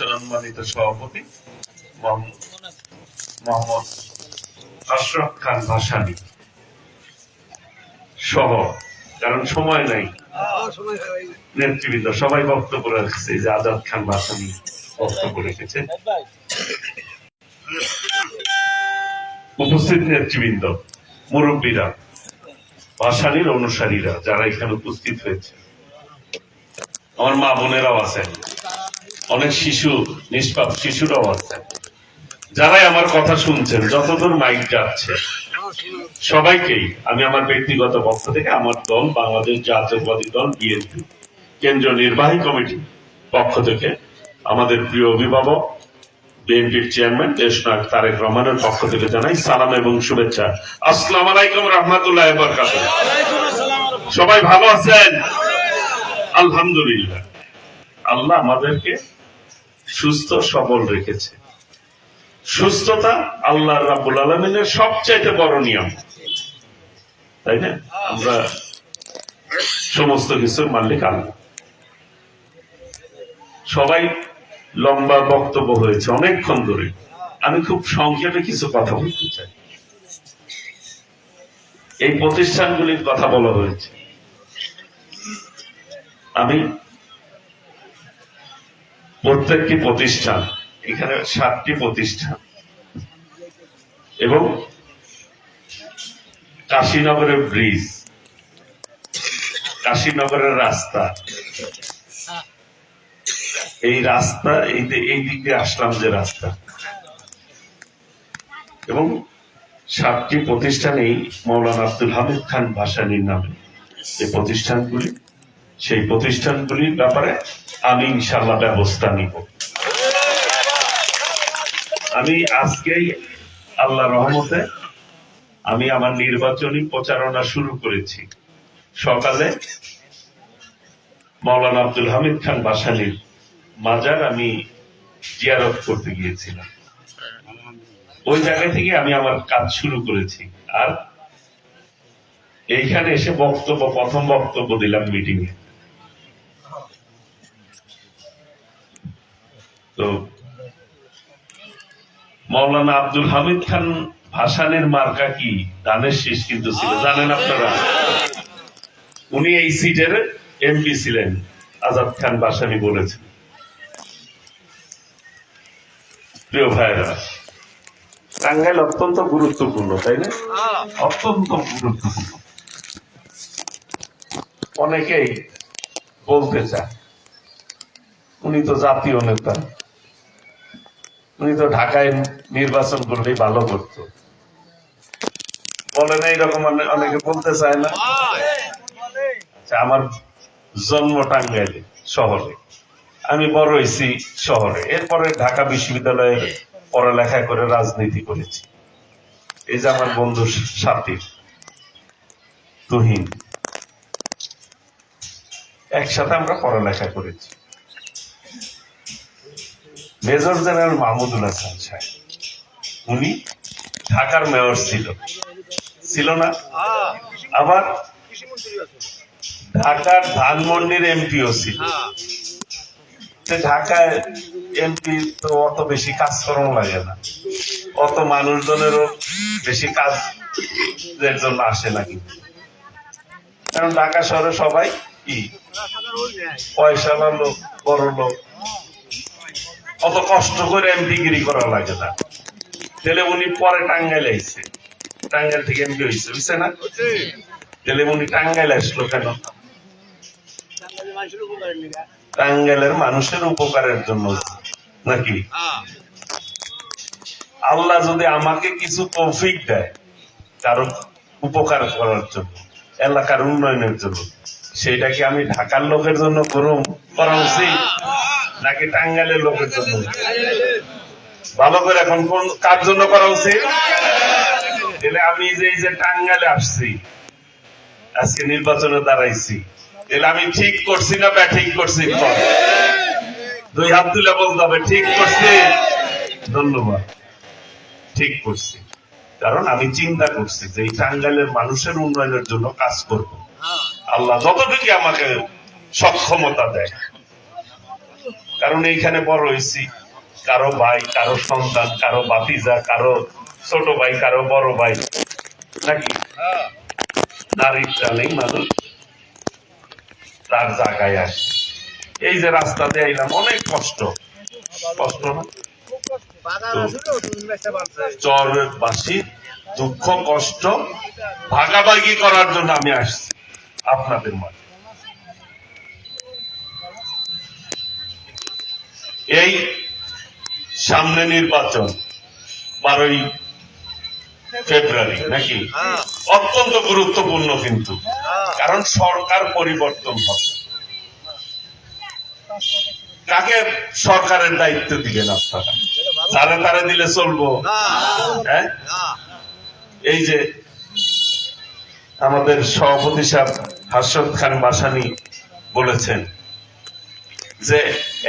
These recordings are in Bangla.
সম্মানিত সভাপতি মোহাম্মদ আশরাফ খান ভাসানী। সহ, কারণ সময় নাই। নেতৃবৃন্দ, সবাই বক্তব্য রাখছে যে আজাদ খান ভাসানী বক্তব্য রেখেছে। উপস্থিত নেতৃবৃন্দ, মুরব্বীরা, ভাসানীর অনুসারীরা, যারা এখানে উপস্থিত হয়েছে। আমার মা বোনেরাও আছেন। অনেক শিশু নিষ্পাপ, শিশুরাও আছেন যারাই আমার কথা শুনছেন, যতদূর মাইক যাচ্ছে, সবাইকেই, আমি আমার ব্যক্তিগত পক্ষ থেকে আমার দল, বাংলাদেশ জাতীয়বাদী দল, বিএনপি, কেন্দ্রীয় নির্বাহী কমিটি পক্ষ থেকে আমাদের প্রিয় অভিভাবক, বিএনপির চেয়ারম্যান, দেশনায়ক তারেক রহমানের পক্ষ থেকে জানাই সালাম এবং শুভেচ্ছা। আসসালাম আলাইকুম রহমতুল্লাহ বরকাত সবাই ভালো আছেন? আলহামদুলিল্লাহ। আল্লাহ আমাদেরকে সুস্থ, সবল রেখেছে। সুস্থতা আল্লাহ রাবুল আলমিনের সবচাইতে বড় নিয়ম তাই না? আমরা সমস্ত কিছুর মালিক আল্লাহ। সবাই লম্বা বক্তব্য হয়েছে, অনেকক্ষণ ধরে। আমি খুব সংক্ষেপে কিছু কথা বলতে চাই। এই প্রতিষ্ঠানগুলির কথা বলা হয়েছে। আমি প্রত্যেকটি প্রতিষ্ঠান, এখানে সাতটি প্রতিষ্ঠান। এবং কাশীনগরের ব্রিজ, কাশীনগরের রাস্তা। এই রাস্তা, এই এই দিক আসলাম যে রাস্তা। এবং সাতটি প্রতিষ্ঠানেই মৌলানা আব্দুল হামিদ খান ভাসানির নামে। এই প্রতিষ্ঠানগুলি সেই প্রতিষ্ঠানগুলির ব্যাপারে আমি ইনশাল্লাহ ব্যবস্থা নিব। আমি আজকেই আল্লাহ রহমতে আমি আমার নির্বাচনী প্রচারণা শুরু করেছি। সকালে মৌলানা আব্দুল হামিদ খান বাসানির মাজার আমি জিয়ারত করতে গিয়েছিলাম। ওই জায়গা থেকে আমি আমার কাজ শুরু করেছি। আর এইখানে এসে বক্তব্য, প্রথম বক্তব্য দিলাম মিটিং তো মৌলানা আব্দুল হামিদ খান ভাসানের মার্কা কি? দানের শেষ কিন্তু ছিল, জানেন আপনারা? উনি এই সিটের এমপি ছিলেন, আজাদ খান বাসানি বলেছেন। প্রিয় ভাইরা টাঙ্গাইল অত্যন্ত গুরুত্বপূর্ণ, তাই না? অত্যন্ত গুরুত্বপূর্ণ। অনেকেই বলতে চায়, উনি তো জাতীয় নেতা। উনি তো ঢাকায় নির্বাচন করলেই ভালো করতো। বলে না এরকম অনেকে বলতে চায় না। আচ্ছা, আমার জন্ম টাঙ্গাইলে শহরে। আমি বড় হয়েছি শহরে। এরপরে ঢাকা বিশ্ববিদ্যালয়ে পড়ালেখা করে রাজনীতি করেছি। এই যে আমার বন্ধু সাথী তুহিন। একসাথে আমরা পড়ালেখা করেছি। মেজর জেনারেল মাহমুদুল হাসান সাহেব। উনি ঢাকার মেয়র ছিল। ছিল না? আবার ঢাকার ধানমন্ডির এমপিও ছিল। ঢাকায় এমপি তো অত বেশি কাজ করানো লাগে না। অত মানুষজনেরও বেশি কাজ এর জন্য আসে না কিন্তু। কারণ ঢাকা শহরে সবাই কি? পয়সাওয়ালা লোক, বড় লোক। অত কষ্ট করে এমপিগিরি করা লাগে না। তাহলে উনি পরে টাঙ্গাইল আইছে। টাঙ্গাইল থেকে এমপি হয়েছে বুঝছে না? তাহলে উনি টাঙ্গাইল আসলো কেন? টাঙ্গাইলের মানুষের উপকারের জন্য নাকি? আল্লাহ যদি আমাকে কিছু তৌফিক দেয় কারও উপকার করার জন্য, এলাকার উন্নয়নের জন্য, সেটা কি আমি ঢাকার লোকের জন্য করুম? করা উচিত? নাকি টাঙ্গাইলের লোকের জন্য? ভালো করে এখন কোন কার জন্য করা উচিত? তাহলে আমি যে এই যে টাঙ্গাইলে আসছি, আজকে নির্বাচনে দাঁড়াইছি, তাহলে আমি ঠিক করছি না ব্যাঠিক করছি? দুই হাত তুলে বলতে হবে, ঠিক করছি? ধন্যবাদ। ঠিক করছি। কারণ আমি চিন্তা করছি যে এই টাঙ্গাইলের মানুষের উন্নয়নের জন্য কাজ করব। আল্লাহ যতটুকু আমাকে সক্ষমতা দেয়। কারণ এইখানে বড় হয়েছি। কারও ভাই, কারও সন্তান, কারও বাতিজা কারও ছোট ভাই, কারও বড় ভাই। নাকি? নারীর টানেই মানুষ তার জায়গায় আসে। এই যে রাস্তাতে আইলাম, অনেক কষ্ট। কষ্ট না? চরবাসী দুঃখ, কষ্ট, ভাগাভাগি করার জন্য আমি আসছি। আপনাদের মাঝে। এই সামনে নির্বাচন বারোই ফেব্রুয়ারি নাকি? অত্যন্ত গুরুত্বপূর্ণ কিন্তু। কারণ সরকার পরিবর্তন হবে। কাকে সরকারের দায়িত্ব দিবেন আপনারা? তারে তারে দিলে চলবো। হ্যাঁ? এই যে আমাদের সভাপতি সাহেব হাসদ খান বাসানি বলেছেন যে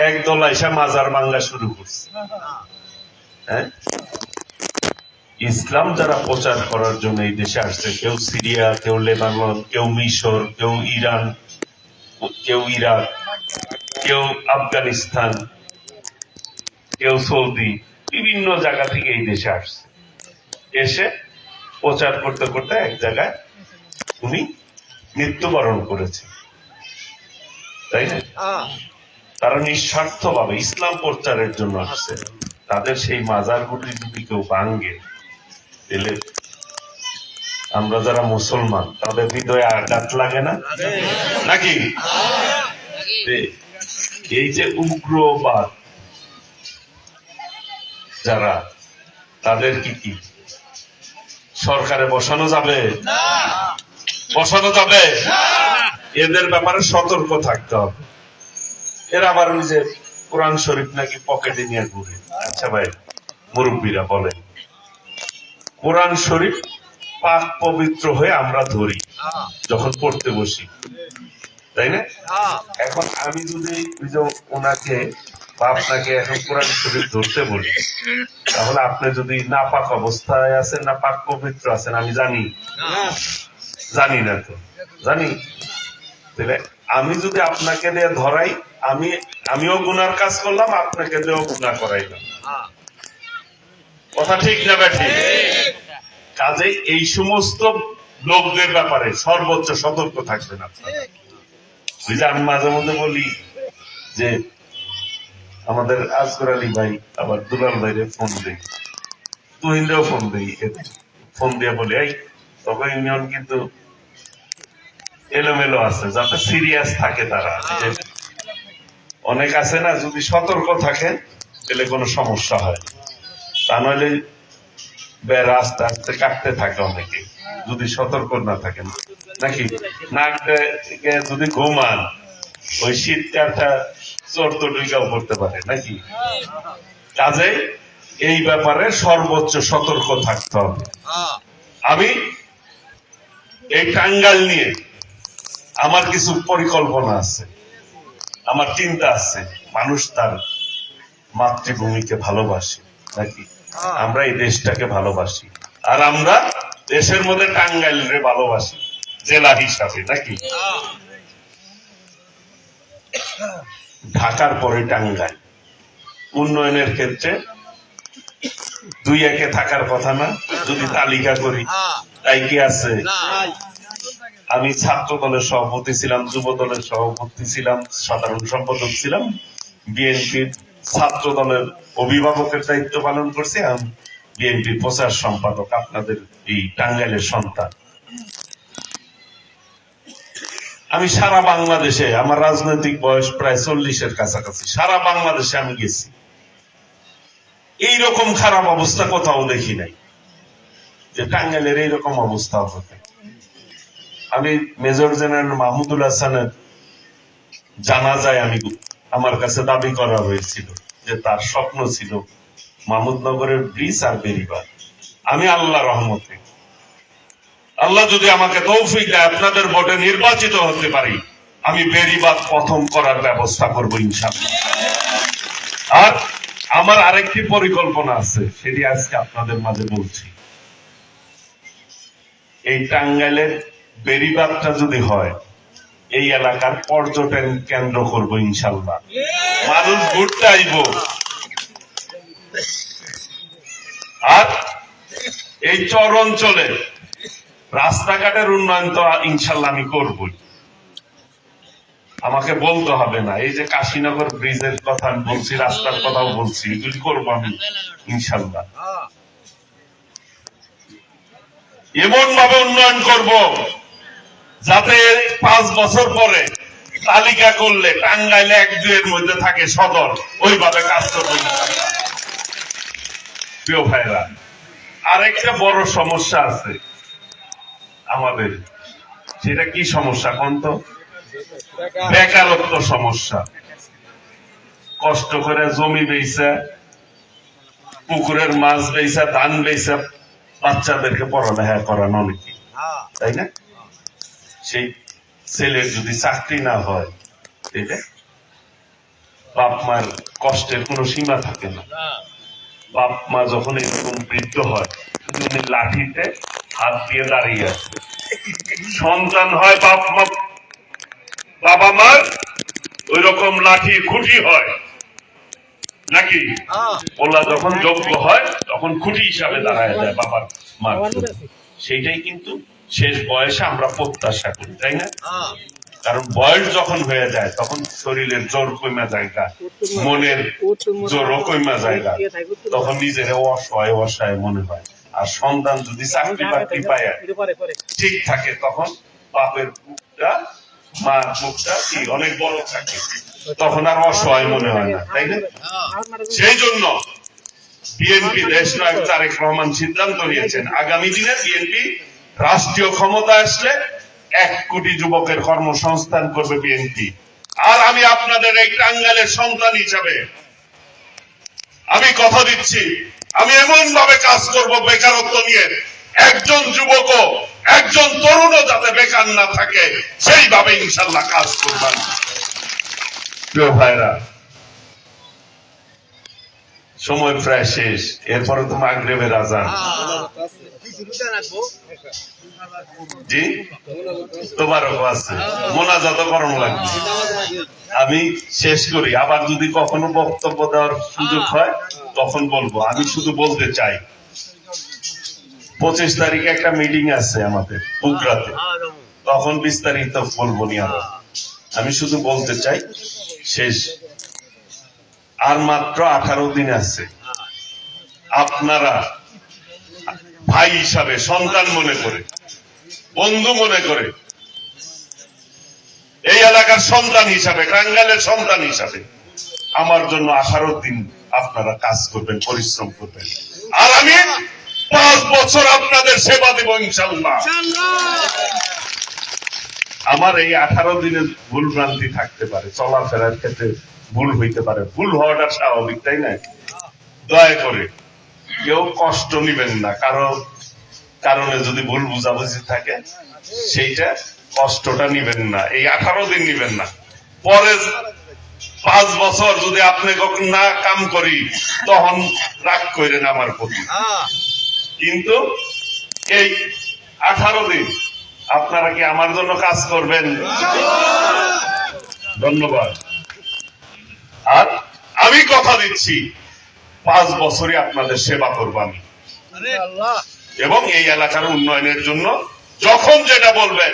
এক দল আইসা মাজার বাংলা শুরু করছে। হ্যাঁ? ইসলাম যারা প্রচার করার জন্য এই দেশে আসছে, কেউ সিরিয়া, কেউ লেবানন, কেউ মিশর, কেউ ইরান, কেউ ইরাক, কেউ আফগানিস্তান, কেউ সৌদি, বিভিন্ন জায়গা থেকে এই দেশে আসছে। এসে প্রচার করতে করতে এক জায়গায় উনি মৃত্যুবরণ করেছে তাই না? তারা নিঃস্বার্থ ভাবে ইসলাম প্রচারের জন্য আসছে তাদের সেই মাজারগুলি যদি কেউ ভাঙ্গে তাহলে আমরা যারা মুসলমান তাদের হৃদয়ে আঘাত লাগে না? নাকি? এই যে উগ্রবাদ যারা তাদের কি কি? সরকারে বসানো যাবে? বসানো যাবে? এদের ব্যাপারে সতর্ক থাকতে হবে। এরা আবার ওই যে কোরআন শরীফ নাকি পকেটে নিয়ে ঘুরে। আচ্ছা ভাই, মুরব্বীরা বলেন কোরআন শরীফ পাক পবিত্র হয়ে আমরা ধরি, যখন পড়তে বসি। তাই না? এখন আমি যদি ওনাকে বা আপনাকে এখন কোরআন শরীফ ধরতে বলি, তাহলে আপনি যদি না পাক অবস্থায় আছেন না পাক পবিত্র আছেন, আমি জানি। জানি না তো। জানি? তাহলে আমি যদি আপনাকে দিয়ে ধরাই আমি, আমিও গুনার কাজ করলাম, আপনাকে দিয়েও গুণা করাইলাম। কথা ঠিক না ব্যাঠি? কাজে এই সমস্ত লোকদের ব্যাপারে সর্বোচ্চ সতর্ক থাকবেন আপনারা। আমি মাঝে মধ্যে বলি যে, আমাদের আজগর আলী ভাই, আবার দুলাল ভাইরে ফোন দেই। তুহিনরেও ফোন দেই ফোন দিয়ে বলি, এই তখন ইউনিয়ন কিন্তু এলোমেলো আছে, যাতে সিরিয়াস থাকে তারা। অনেক আছে না, যদি সতর্ক থাকেন, তাহলে কোনো সমস্যা হয় তা নইলে বেড়া আস্তে আস্তে কাটতে থাকে অনেকে, যদি সতর্ক না থাকেন। নাকি নাক যদি ঘুমান, ওই শীতকালটা চোর তো করতে পারে, নাকি? কাজে এই ব্যাপারে সর্বোচ্চ সতর্ক থাকতে হবে। আমি এই টাঙ্গাল নিয়ে আমার কিছু পরিকল্পনা আছে। আমার চিন্তা আছে। মানুষ তার মাতৃভূমিকে ভালোবাসে নাকি? আমরা এই দেশটাকে ভালোবাসি। আর আমরা দেশের মধ্যে টাঙ্গাইল রে ভালোবাসি। জেলা হিসাবে, নাকি? ঢাকার পরে টাঙ্গাইল। উন্নয়নের ক্ষেত্রে দুই একে থাকার কথা না। যদি তালিকা করি, তাই কি আছে? আমি ছাত্র দলের সভাপতি ছিলাম যুব দলের সভাপতি ছিলাম, সাধারণ সম্পাদক ছিলাম। বিএনপির ছাত্র দলের অভিভাবকের দায়িত্ব পালন করছি আমি বিএনপির প্রচার সম্পাদক আপনাদের এই টাঙ্গাইলের সন্তান। আমি সারা বাংলাদেশে, আমার রাজনৈতিক বয়স প্রায় চল্লিশের কাছাকাছি, সারা বাংলাদেশে আমি গেছি। এইরকম খারাপ অবস্থা কোথাও দেখি নাই, যে টাঙ্গাইলের এইরকম অবস্থা হবে আমি মেজর জেনারেল মাহমুদুল হাসানের জানা যায় আমি আমার কাছে দাবি করা হয়েছিল যে তার স্বপ্ন ছিল মাহমুদনগরের ব্রিজ আর বেরিবার আমি আল্লাহ রহমতে। আল্লাহ যদি আমাকে তৌফিক দেয়, আপনাদের ভোটে নির্বাচিত হতে পারি, আমি বেরিবাদ প্রথম করার ব্যবস্থা করব ইনশাল্লাহ আর আমার আরেকটি পরিকল্পনা আছে, সেটি আজকে আপনাদের মাঝে বলছি। এই টাঙ্গাইলের বেরিবাদটা যদি হয়, এই এলাকার পর্যটন কেন্দ্র করব ইনশাল্লাহ। মানুষ ঘুরতে আইব। আর এই চর অঞ্চলে রাস্তাঘাটের উন্নয়ন তো ইনশাল্লাহ আমি করবই। আমাকে বলতে হবে না, এই যে কাশীনগর ব্রিজের কথা আমি বলছি, রাস্তার কথাও বলছি, এগুলি করব আমি ইনশাল্লাহ। এমন ভাবে উন্নয়ন করব। যাতে পাঁচ বছর পরে তালিকা করলে টাঙ্গাইলে এক দুয়ের মধ্যে থাকে সদর, ওইভাবে কাজ করব। প্রিয় ভাইরা, আরেকটা বড় সমস্যা আছে আমাদের। সেটা কি সমস্যা কোন তো? বেকারত্ব সমস্যা। কষ্ট করে জমি বেইছে পুকুরের মাছ বেইছে ধান বেইছে বাচ্চাদেরকে পড়ালেখা করানো অনেকে তাই না? সেই ছেলের যদি চাকরি না হয় এটা বাপ মার কষ্টের কোনো সীমা থাকে না। বাপ মা যখন এরকম বৃদ্ধ হয় উনি লাঠিতে হাত দিয়ে দাঁড়িয়ে আছে। সন্তান হয় বাপ মা বাবা মার ওই রকম লাঠি খুঁটি হয়। নাকি? ওলা যখন যোগ্য হয় তখন খুঁটি হিসাবে দাঁড়ায় যায় বাবার মার সেইটাই কিন্তু শেষ বয়সে আমরা প্রত্যাশা করি তাই না? কারণ বয়স যখন হয়ে যায় তখন শরীরের জোর কমে জায়গা মনের জোরও কমা জায়গা তখন নিজের অসহায় অসহায় মনে হয়। আর সন্তান যদি চাকরি বাকরি পায় ঠিক থাকে তখন বাপের বুকটা মার বুকটা কি? অনেক বড় থাকে তখন আর অসহায় মনে হয় না, তাই না? সেই জন্য বিএনপি দেশ নায়ক তারেক রহমান সিদ্ধান্ত নিয়েছেন, আগামী দিনে বিএনপি রাষ্ট্রীয় ক্ষমতা আসলে এক কোটি যুবকের কর্মসংস্থান করবে বিএনপি আর আমি আপনাদের এই টাঙ্গালের সন্তান হিসাবে আমি কথা দিচ্ছি, আমি এমন ভাবে কাজ করব বেকারত্ব নিয়ে, একজন যুবকও, একজন তরুণও যাতে বেকার না থাকে, সেইভাবে ইনশাল্লাহ কাজ করবেন। প্রিয় ভাইরা, সময় প্রায় শেষ। এরপরে তো মাগরেবের আজান। জি? তোমারও আছে। মোনাজাত করণ লাগবে। আমি শেষ করি। আবার যদি কখনো বক্তব্য দেওয়ার সুযোগ হয়, তখন বলব। আমি শুধু বলতে চাই, পঁচিশ তারিখে একটা মিটিং আছে আমাদের, উগ্রাতে। তখন বিস্তারিত বলব নি আমি শুধু বলতে চাই শেষ। আর মাত্র আঠারো দিন আছে। আপনারা ভাই হিসাবে সন্তান মনে করে, বন্ধু মনে করে, এই এলাকার সন্তান হিসাবে টাঙ্গালের সন্তান হিসাবে আমার জন্য আঠারো দিন আপনারা কাজ করবেন, পরিশ্রম করবেন। আর আমি পাঁচ বছর আপনাদের সেবা দেব ইনশাল্লাহ। আমার এই আঠারো দিনের ভুল ভ্রান্তি থাকতে পারে চলাফেরার ক্ষেত্রে ভুল হইতে পারে। ভুল হওয়াটা স্বাভাবিক তাই না? দয়া করে কেউ কষ্ট নিবেন না কারণ কারণে যদি ভুল বুঝাবুঝি থাকে সেইটা কষ্টটা নিবেন না এই আঠারো দিন নিবেন না। পরে পাঁচ বছর যদি আপনি না কাম করি তখন রাগ করেন আমার প্রতি। কিন্তু এই আঠারো দিন আপনারা কি আমার জন্য কাজ করবেন? ধন্যবাদ। আর আমি কথা দিচ্ছি, পাঁচ বছরই আপনাদের সেবা করব আমি। এবং এই এলাকার উন্নয়নের জন্য যখন যেটা বলবেন,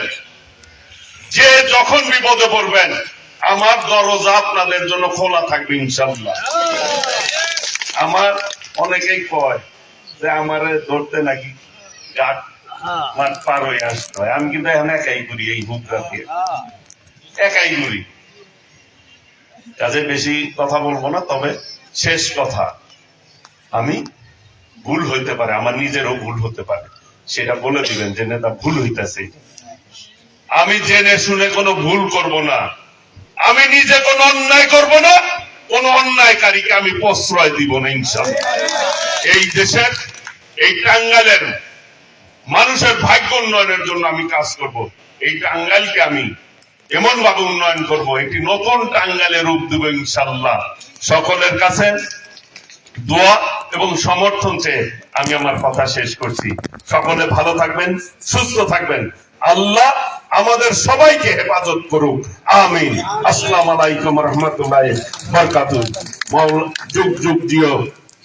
যে যখন বিপদে পড়বেন, আমার দরজা আপনাদের জন্য খোলা থাকবে ইনশাল্লাহ আমার অনেকেই কয় যে আমার ধরতে নাকি মাঠ পার হয়ে আসতে হয়। আমি কিন্তু এখন একাই করি এই হুকরা দিয়ে একাই করি। কাজে বেশি কথা বলব না তবে শেষ কথা আমি ভুল হইতে পারে আমার নিজেরও ভুল হতে পারে। সেটা বলে দিবেন যে নেতা ভুল হইতেছে। আমি জেনে শুনে কোনো ভুল করব না। আমি নিজে কোনো অন্যায় করব না কোন অন্যায়কারীকে আমি প্রশ্রয় দিব না ইনশাল্লাহ এই দেশের এই টাঙ্গালের মানুষের ভাগ্য উন্নয়নের জন্য আমি কাজ করব। এই টাঙ্গাইলকে আমি এমন ভাবে উন্নয়ন করব, একটি নতুন টাঙ্গাইলের রূপ দেব ইনশাল্লাহ সকলের কাছে দোয়া এবং সমর্থন চেয়ে আমি আমার কথা শেষ করছি। সকলে ভালো থাকবেন, সুস্থ থাকবেন। আল্লাহ আমাদের সবাইকে হেফাজত করুক। আমিন। আসসালাম আলাইকুম রহমতুল্লাহ বরকাতু যুগ যুগ জিও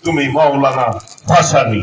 তুমি মাওলানা ভাসানি।